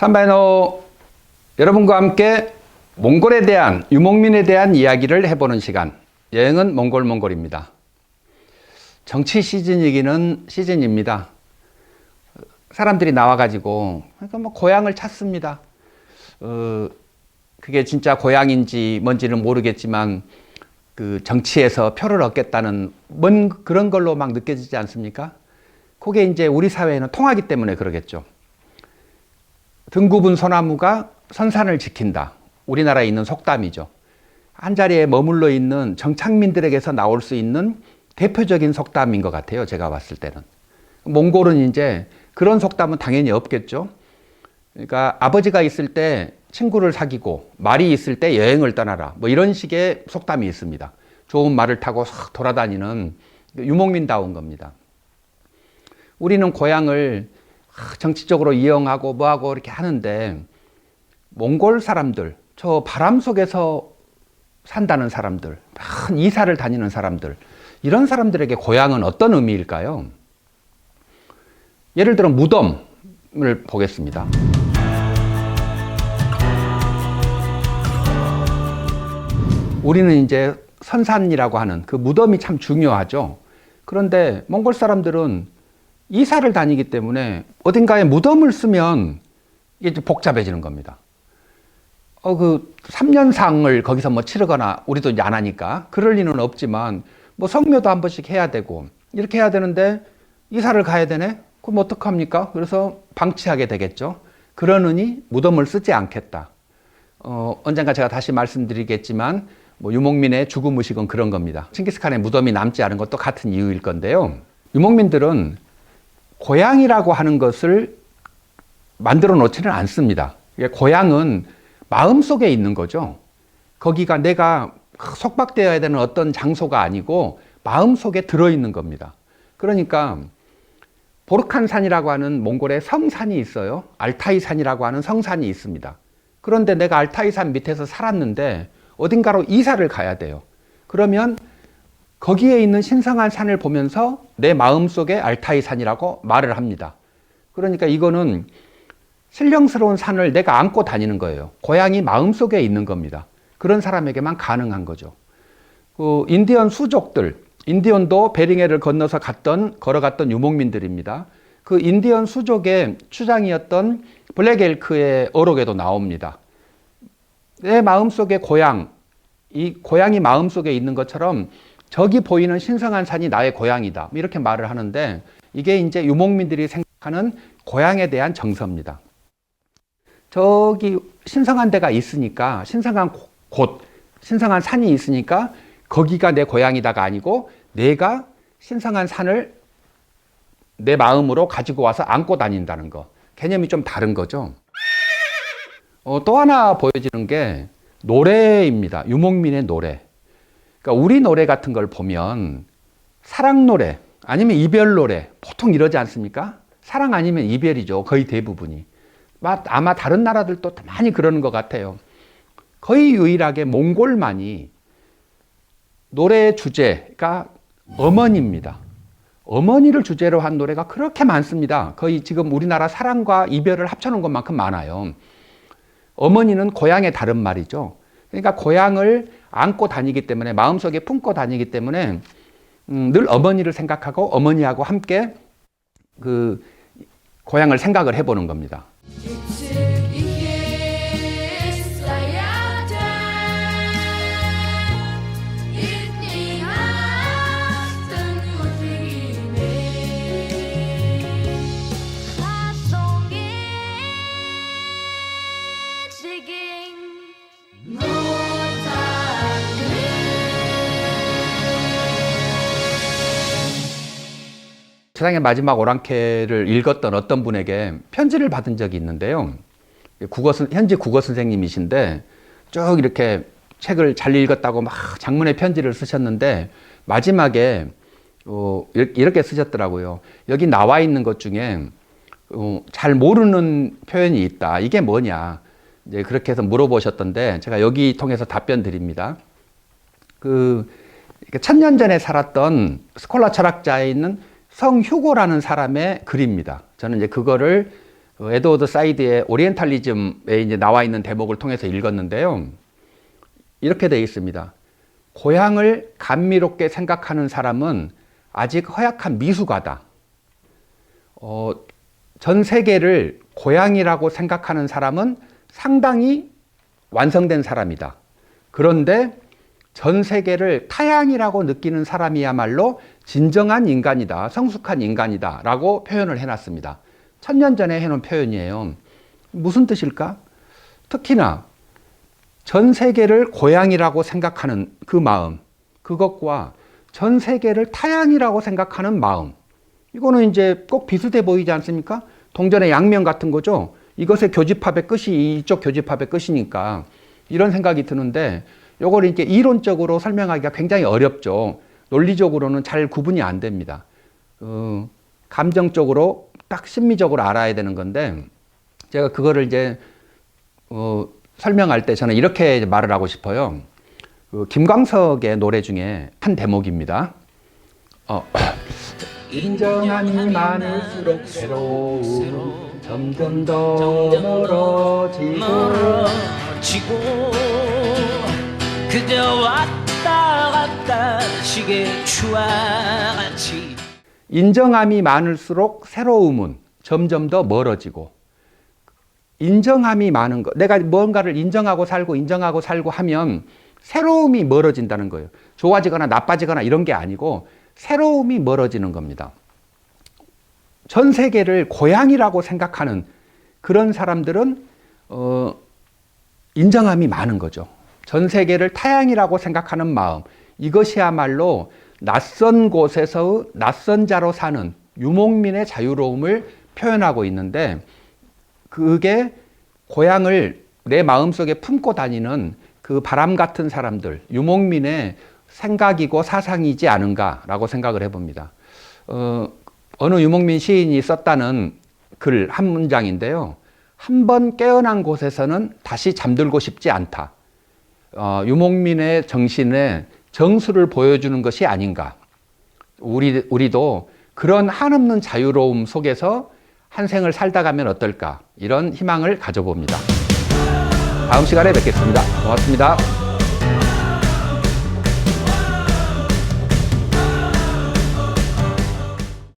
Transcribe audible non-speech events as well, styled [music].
삼바이노 여러분과 함께 몽골에 대한 유목민에 대한 이야기를 해보는 시간 여행은 몽골 몽골입니다. 정치 시즌이기는 시즌입니다. 사람들이 나와가지고 그러니까 뭐 고향을 찾습니다. 어, 그게 진짜 고향인지 뭔지는 모르겠지만 그 정치에서 표를 얻겠다는 뭔 그런 걸로 막 느껴지지 않습니까? 그게 이제 우리 사회에는 통하기 때문에 그러겠죠. 등굽은 소나무가 선산을 지킨다. 우리나라에 있는 속담이죠. 한 자리에 머물러 있는 정착민들에게서 나올 수 있는 대표적인 속담인 것 같아요. 제가 봤을 때는. 몽골은 이제 그런 속담은 당연히 없겠죠. 그러니까 아버지가 있을 때 친구를 사귀고 말이 있을 때 여행을 떠나라. 뭐 이런 식의 속담이 있습니다. 좋은 말을 타고 싹 돌아다니는 유목민다운 겁니다. 우리는 고향을 정치적으로 이용하고 뭐하고 이렇게 하는데 몽골 사람들, 저 바람 속에서 산다는 사람들, 큰 이사를 다니는 사람들, 이런 사람들에게 고향은 어떤 의미일까요? 예를 들어 무덤을 보겠습니다. 우리는 이제 선산이라고 하는 그 무덤이 참 중요하죠. 그런데 몽골 사람들은 이사를 다니기 때문에 어딘가에 무덤을 쓰면 이게 좀 복잡해지는 겁니다. 어, 그 3년상을 거기서 뭐 치르거나 우리도 이제 안 하니까 그럴 리는 없지만 뭐 성묘도 한 번씩 해야 되고 이렇게 해야 되는데 이사를 가야 되네? 그럼 어떡합니까? 그래서 방치하게 되겠죠. 그러느니 무덤을 쓰지 않겠다. 어, 언젠가 제가 다시 말씀드리겠지만 뭐 유목민의 죽음 의식은 그런 겁니다. 칭기스칸의 무덤이 남지 않은 것도 같은 이유일 건데요. 유목민들은 고향이라고 하는 것을 만들어 놓지는 않습니다. 고향은 마음 속에 있는 거죠. 거기가 내가 속박되어야 되는 어떤 장소가 아니고 마음 속에 들어있는 겁니다. 그러니까 보르칸 산이라고 하는 몽골의 성산이 있어요. 알타이 산이라고 하는 성산이 있습니다. 그런데 내가 알타이 산 밑에서 살았는데 어딘가로 이사를 가야 돼요. 그러면 거기에 있는 신성한 산을 보면서 내 마음속에 알타이 산이라고 말을 합니다. 그러니까 이거는 신령스러운 산을 내가 안고 다니는 거예요. 고향이 마음속에 있는 겁니다. 그런 사람에게만 가능한 거죠. 그 인디언 수족들, 인디언도 베링해를 건너서 갔던 걸어갔던 유목민들입니다. 그 인디언 수족의 추장이었던 블랙엘크의 어록에도 나옵니다. 내 마음속에 고향, 이 고향이 마음속에 있는 것처럼 저기 보이는 신성한 산이 나의 고향이다. 뭐 이렇게 말을 하는데 이게 이제 유목민들이 생각하는 고향에 대한 정서입니다. 저기 신성한 데가 있으니까 신성한 곳, 신성한 산이 있으니까 거기가 내 고향이다가 아니고 내가 신성한 산을 내 마음으로 가지고 와서 안고 다닌다는 거. 개념이 좀 다른 거죠. 어, 또 하나 보여지는 게 노래입니다. 유목민의 노래. 그러니까 우리 노래 같은 걸 보면 사랑 노래 아니면 이별 노래 보통 이러지 않습니까? 사랑 아니면 이별이죠. 거의 대부분이. 아마 다른 나라들도 많이 그러는 것 같아요. 거의 유일하게 몽골만이 노래 주제가 어머니입니다. 어머니를 주제로 한 노래가 그렇게 많습니다. 거의 지금 우리나라 사랑과 이별을 합쳐놓은 것만큼 많아요. 어머니는 고향의 다른 말이죠. 그러니까 고향을 안고 다니기 때문에 마음속에 품고 다니기 때문에 음, 늘 어머니를 생각하고 어머니하고 함께 그 고향을 생각을 해보는 겁니다. 세상의 마지막 오랑캐를 읽었던 어떤 분에게 편지를 받은 적이 있는데요. 국어 현지 국어 선생님이신데 쭉 이렇게 책을 잘 읽었다고 막 장문의 편지를 쓰셨는데 마지막에 어, 이렇게 쓰셨더라고요. 여기 나와 있는 것 중에 어, 잘 모르는 표현이 있다. 이게 뭐냐? 이제 그렇게 해서 물어보셨던데 제가 여기 통해서 답변 드립니다. 그 천년 전에 살았던 스콜라 철학자에 있는 성휴고라는 사람의 글입니다. 저는 이제 그거를 그 에드워드 사이드의 오리엔탈리즘에 이제 나와 있는 대목을 통해서 읽었는데요. 이렇게 되어 있습니다. 고향을 감미롭게 생각하는 사람은 아직 허약한 미숙하다. 어, 전 세계를 고향이라고 생각하는 사람은 상당히 완성된 사람이다. 그런데 전 세계를 타향이라고 느끼는 사람이야말로 진정한 인간이다. 성숙한 인간이다. 라고 표현을 해놨습니다. 천년 전에 해놓은 표현이에요. 무슨 뜻일까? 특히나 전 세계를 고향이라고 생각하는 그 마음, 그것과 전 세계를 타향이라고 생각하는 마음, 이거는 이제 꼭 비슷해 보이지 않습니까? 동전의 양면 같은 거죠. 이것의 교집합의 끝이 이쪽 교집합의 끝이니까 이런 생각이 드는데 요걸 이렇게 이론적으로 설명하기가 굉장히 어렵죠. 논리적으로는 잘 구분이 안 됩니다. 어, 감정적으로 딱 심미적으로 알아야 되는 건데 제가 그거를 이제 어, 설명할 때 저는 이렇게 말을 하고 싶어요. 그 김광석의 노래 중에 한 대목입니다. 어, [clears throat] 인정함이 많을수록 괴로움 점점 더 멀어지고 그저 왔다 갔다 시계 추하같이 인정함이 많을수록 새로움은 점점 더 멀어지고 인정함이 많은 것 내가 뭔가를 인정하고 살고 인정하고 살고 하면 새로움이 멀어진다는 거예요. 좋아지거나 나빠지거나 이런 게 아니고 새로움이 멀어지는 겁니다. 전 세계를 고향이라고 생각하는 그런 사람들은 어, 인정함이 많은 거죠. 전 세계를 타향이라고 생각하는 마음 이것이야말로 낯선 곳에서 낯선 자로 사는 유목민의 자유로움을 표현하고 있는데 그게 고향을 내 마음속에 품고 다니는 그 바람 같은 사람들 유목민의 생각이고 사상이지 않은가라고 생각을 해봅니다. 어, 어느 유목민 시인이 썼다는 글 한 문장인데요. 한 번 깨어난 곳에서는 다시 잠들고 싶지 않다. 어, 유목민의 정신에 정수를 보여주는 것이 아닌가. 우리, 우리도 그런 한없는 자유로움 속에서 한 생을 살다 가면 어떨까. 이런 희망을 가져봅니다. 다음 시간에 뵙겠습니다. 고맙습니다.